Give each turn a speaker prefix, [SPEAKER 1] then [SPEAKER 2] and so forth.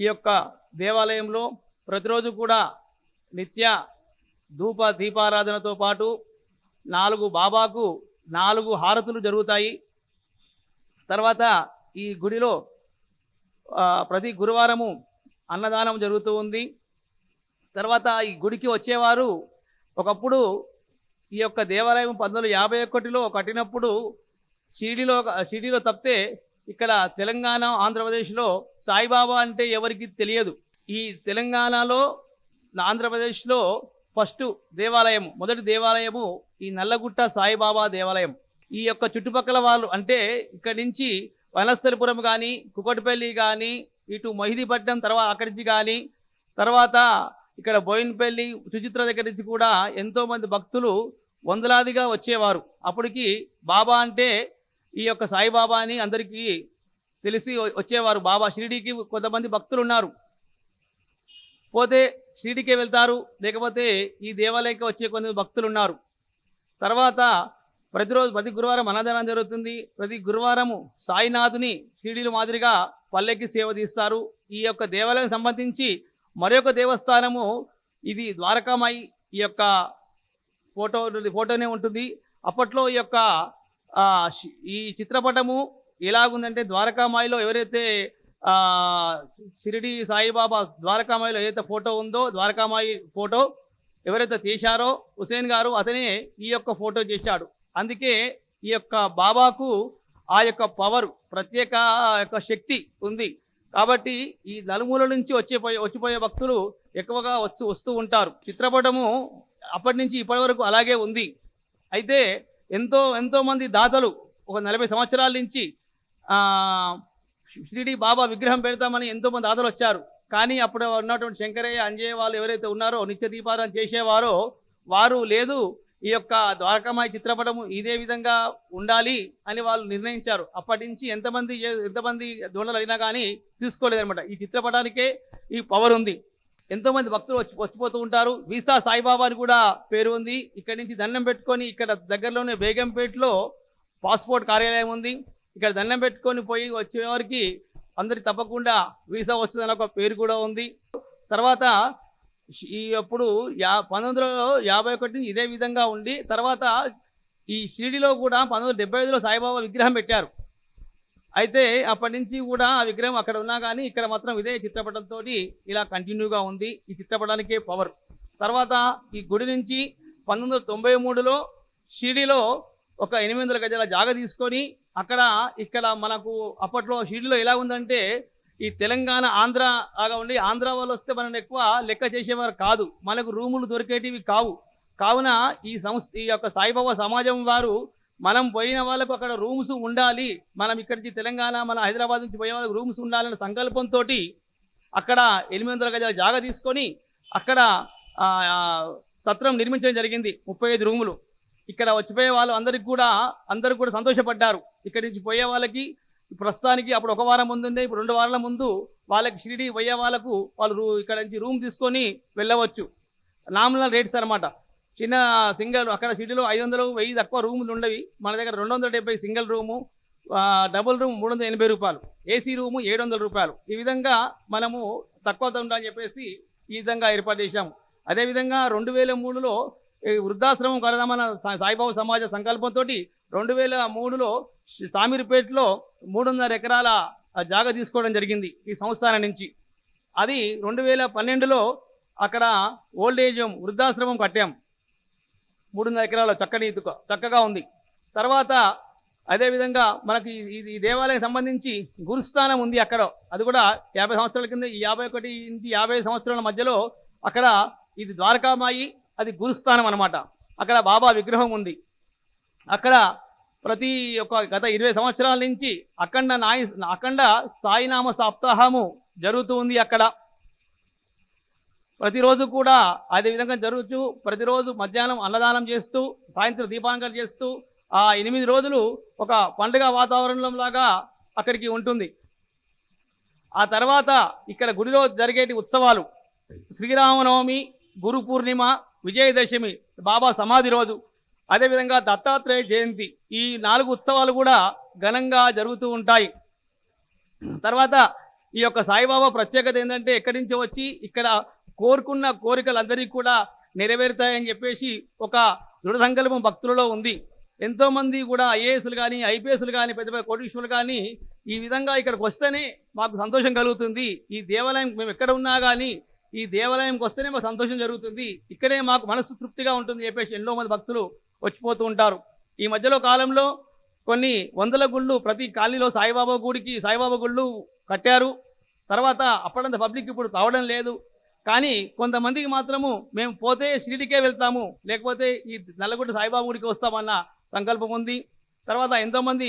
[SPEAKER 1] ఈ యొక్క దేవాలయంలో ప్రతిరోజు కూడా నిత్య ధూప దీపారాధనతో పాటు నాలుగు బాబాకు నాలుగు హారతులు జరుగుతాయి. తర్వాత ఈ గుడిలో ప్రతి గురువారము అన్నదానం జరుగుతూ ఉంది. తర్వాత ఈ గుడికి వచ్చేవారు ఒకప్పుడు ఈ యొక్క దేవాలయం పంతొమ్మిది యాభై ఒకటిలో కట్టినప్పుడు షిరిడిలో షిరిడిలో తప్పితే ఇక్కడ తెలంగాణ ఆంధ్రప్రదేశ్లో సాయిబాబా అంటే ఎవరికి తెలియదు. ఈ తెలంగాణలో ఆంధ్రప్రదేశ్లో ఫస్ట్ దేవాలయం మొదటి దేవాలయము ఈ నల్లగుట్ట సాయిబాబా దేవాలయం. ఈ యొక్క చుట్టుపక్కల వాళ్ళు అంటే ఇక్కడి నుంచి వనస్థలిపురం కానీ కుకటిపల్లి కానీ ఇటు మహిదీపట్నం తర్వాత అక్కడి నుంచి కానీ తర్వాత ఇక్కడ బోయిన్పల్లి సుచిత్ర దగ్గర నుంచి కూడా ఎంతోమంది భక్తులు వందలాదిగా వచ్చేవారు. అప్పటికి బాబా అంటే ఈ యొక్క సాయిబాబా అని అందరికీ తెలిసి వచ్చేవారు. బాబా షిరిడీకి కొంతమంది భక్తులు ఉన్నారు పోతే షిరిడీకే వెళ్తారు. లేకపోతే ఈ దేవాలయంకి వచ్చే కొంతమంది భక్తులు ఉన్నారు తర్వాత ప్రతిరోజు ప్రతి గురువారం అన్నదానం జరుగుతుంది. ప్రతి గురువారము సాయినాథుని షిరిడీలు మాదిరిగా పల్లెకి సేవ తీస్తారు. ఈ యొక్క దేవాలయం సంబంధించి మరొక దేవస్థానము ఇది ద్వారకామాయి. ఈ యొక్క ఫోటో ఫోటోనే ఉంటుంది. అప్పట్లో ఈ యొక్క ఈ చిత్రపటము ఎలాగుందంటే ద్వారకామాయిలో ఎవరైతే షిరిడి సాయిబాబా ద్వారకామాయిలో ఏదైతే ఫోటో ఉందో ద్వారకామాయి ఫోటో ఎవరైతే తీశారో హుసేన్ గారు అతనే ఈ యొక్క ఫోటో చేశాడు. అందుకే ఈ యొక్క బాబాకు ఆ యొక్క పవర్ ప్రత్యేక యొక్క శక్తి ఉంది. కాబట్టి ఈ నలుమూల నుంచి వచ్చిపోయే వచ్చిపోయే భక్తులు ఎక్కువగా వచ్చి వస్తూ ఉంటారు. చిత్రపటము అప్పటి నుంచి ఇప్పటి వరకు అలాగే ఉంది. అయితే ఎంతో ఎంతోమంది దాతలు ఒక నలభై సంవత్సరాల నుంచి షిరిడి బాబా విగ్రహం పెడతామని ఎంతోమంది దాతలు వచ్చారు. కానీ అప్పుడు ఉన్నటువంటి శంకరయ్య అంజయ్య వాళ్ళు ఎవరైతే ఉన్నారో నిత్య దీపారాధన చేసేవారో వారు లేదు ఈ యొక్క ద్వారకామాయ చిత్రపటము ఇదే విధంగా ఉండాలి అని వాళ్ళు నిర్ణయించారు. అప్పటి నుంచి ఎంతమంది ఎంతమంది దొండలు అయినా కానీ తీసుకోలేదన్నమాట. ఈ చిత్రపటానికే ఈ పవర్ ఉంది. ఎంతోమంది భక్తులు వచ్చి వచ్చిపోతూ ఉంటారు. వీసా సాయిబాబా అని కూడా పేరు ఉంది. ఇక్కడ నుంచి దండం పెట్టుకొని ఇక్కడ దగ్గరలోనే బేగంపేటలో పాస్పోర్ట్ కార్యాలయం ఉంది. ఇక్కడ దండం పెట్టుకొని పోయి వచ్చేవారికి అందరి తప్పకుండా వీసా వస్తుందని ఒక పేరు కూడా ఉంది. తర్వాత ఈ అప్పుడు యా పంతొమ్మిది వందల యాభై ఒకటి ఇదే విధంగా ఉండి తర్వాత ఈ షిరిడిలో కూడా పంతొమ్మిది వందల డెబ్బై ఐదులో సాయిబాబా విగ్రహం పెట్టారు. అయితే అప్పటి నుంచి కూడా ఆ విగ్రహం అక్కడ ఉన్నా కానీ ఇక్కడ మాత్రం ఇదే చిత్రపటంతో ఇలా కంటిన్యూగా ఉంది. ఈ చిత్రపటానికే పవర్. తర్వాత ఈ గుడి నుంచి పంతొమ్మిది వందల తొంభై మూడులో షిరిడిలో ఒక ఎనిమిది వందల గజాల జాగ తీసుకొని అక్కడ ఇక్కడ మనకు అప్పట్లో షిరిడిలో ఎలా ఉందంటే ఈ తెలంగాణ ఆంధ్ర లాగా ఉండి ఆంధ్ర వాళ్ళు వస్తే మనం ఎక్కువ లెక్క చేసేవారు కాదు. మనకు రూములు దొరికేటివి కావు. కావున ఈ సంస్థ ఈ యొక్క సాయిబాబా సమాజం వారు మనం పోయిన వాళ్ళకు అక్కడ రూమ్స్ ఉండాలి. మనం ఇక్కడి నుంచి తెలంగాణ మన హైదరాబాద్ నుంచి పోయే వాళ్ళకి రూమ్స్ ఉండాలనే సంకల్పంతో అక్కడ ఎనిమిది వందల గజాల జాగా తీసుకొని అక్కడ సత్రం నిర్మించడం జరిగింది ముప్పై ఐదు రూములు. ఇక్కడ వచ్చిపోయే వాళ్ళు అందరికి కూడా అందరూ కూడా సంతోషపడ్డారు. ఇక్కడి నుంచి పోయే వాళ్ళకి ప్రస్తుతానికి అప్పుడు ఒక వారం ముందు ఉంది ఇప్పుడు రెండు వారాల ముందు వాళ్ళకి షిరిడి పోయే వాళ్ళకు వాళ్ళు రూ ఇక్కడ నుంచి రూమ్ తీసుకొని వెళ్ళవచ్చు. నామినల్ రేట్స్ అనమాట చిన్న సింగిల్ అక్కడ సిటీలో ఐదు వందలు వెయ్యి తక్కువ రూములు ఉండవి. మన దగ్గర రెండు వందల డెబ్బై సింగిల్ రూము డబుల్ రూమ్ మూడు వందల ఎనభై రూపాయలు. ఏసీ రూము ఏడు వందల రూపాయలు. ఈ విధంగా మనము తక్కువ ధర అని చెప్పేసి ఈ విధంగా ఏర్పాటు చేశాము. అదేవిధంగా రెండు వేల మూడులో వృద్ధాశ్రమం కడదామన్న సాయిబాబు సమాజ సంకల్పంతో రెండు వేల మూడులో సామీర్పేటలో మూడున్నర ఎకరాల జాగా తీసుకోవడం జరిగింది ఈ సంస్థానం నుంచి. అది రెండు వేల పన్నెండులో అక్కడ ఓల్డ్ ఏజ్ హోమ్ వృద్ధాశ్రమం కట్టాం. మూడున్నర ఎకరాల చక్కని ఇటుక చక్కగా ఉంది. తర్వాత అదేవిధంగా మనకి ఈ- దేవాలయం సంబంధించి గురుస్థానం ఉంది అక్కడ. అది కూడా యాభై సంవత్సరాల కింద యాభై ఒకటి నుంచి యాభై సంవత్సరాల మధ్యలో అక్కడ ఇది ద్వారకామాయి అది గురుస్థానం అనమాట అక్కడ బాబా విగ్రహం ఉంది. అక్కడ ప్రతి ఒక గత ఇరవై సంవత్సరాల నుంచి అఖండ నాయ అఖండ సాయినామ సప్తాహము జరుగుతూ ఉంది అక్కడ. ప్రతిరోజు కూడా అదే విధంగా జరుగుతూ ప్రతిరోజు మధ్యాహ్నం అన్నదానం చేస్తూ సాయంత్రం దీపాంకం చేస్తూ ఆ ఎనిమిది రోజులు ఒక పండుగ వాతావరణంలాగా అక్కడికి ఉంటుంది. ఆ తర్వాత ఇక్కడ గుడిలో జరిగేటి ఉత్సవాలు. శ్రీరామనవమి గురు పూర్ణిమ విజయదశమి బాబా సమాధి రోజు. అదేవిధంగా దత్తాత్రేయ జయంతి. ఈ నాలుగు ఉత్సవాలు కూడా ఘనంగా జరుగుతూ ఉంటాయి. తర్వాత ఈ యొక్క సాయిబాబా ప్రత్యేకత ఏంటంటే ఎక్కడి నుంచో వచ్చి ఇక్కడ కోరుకున్న కోరికలందరికీ కూడా నెరవేరుతాయని చెప్పేసి ఒక దృఢ సంకల్పం భక్తులలో ఉంది. ఎంతోమంది కూడా ఐఏఎస్లు కానీ ఐపీఎస్లు కానీ పెద్ద పెద్ద కోటీశ్వరులు కానీ ఈ విధంగా ఇక్కడికి వస్తేనే మాకు సంతోషం కలుగుతుంది. ఈ దేవాలయం మేము ఎక్కడ ఉన్నా కానీ ఈ దేవాలయంకి వస్తేనే మాకు సంతోషం జరుగుతుంది. ఇక్కడే మాకు మనసు తృప్తిగా ఉంటుంది చెప్పేసి ఎన్నో మంది భక్తులు వచ్చిపోతూ ఉంటారు. ఈ మధ్యలో కాలంలో కొన్ని వందల గుళ్ళు ప్రతి కాలనీలో సాయిబాబా గుడికి సాయిబాబా గుళ్ళు కట్టారు. తర్వాత అప్పుడంత పబ్లిక్ ఇప్పుడు తావడం లేదు. కానీ కొంతమందికి మాత్రము మేము పోతే షిరిడికే వెళ్తాము లేకపోతే ఈ నల్లగుడ్డ సాయిబాబు గుడికి వస్తామన్న సంకల్పం ఉంది. తర్వాత ఎంతోమంది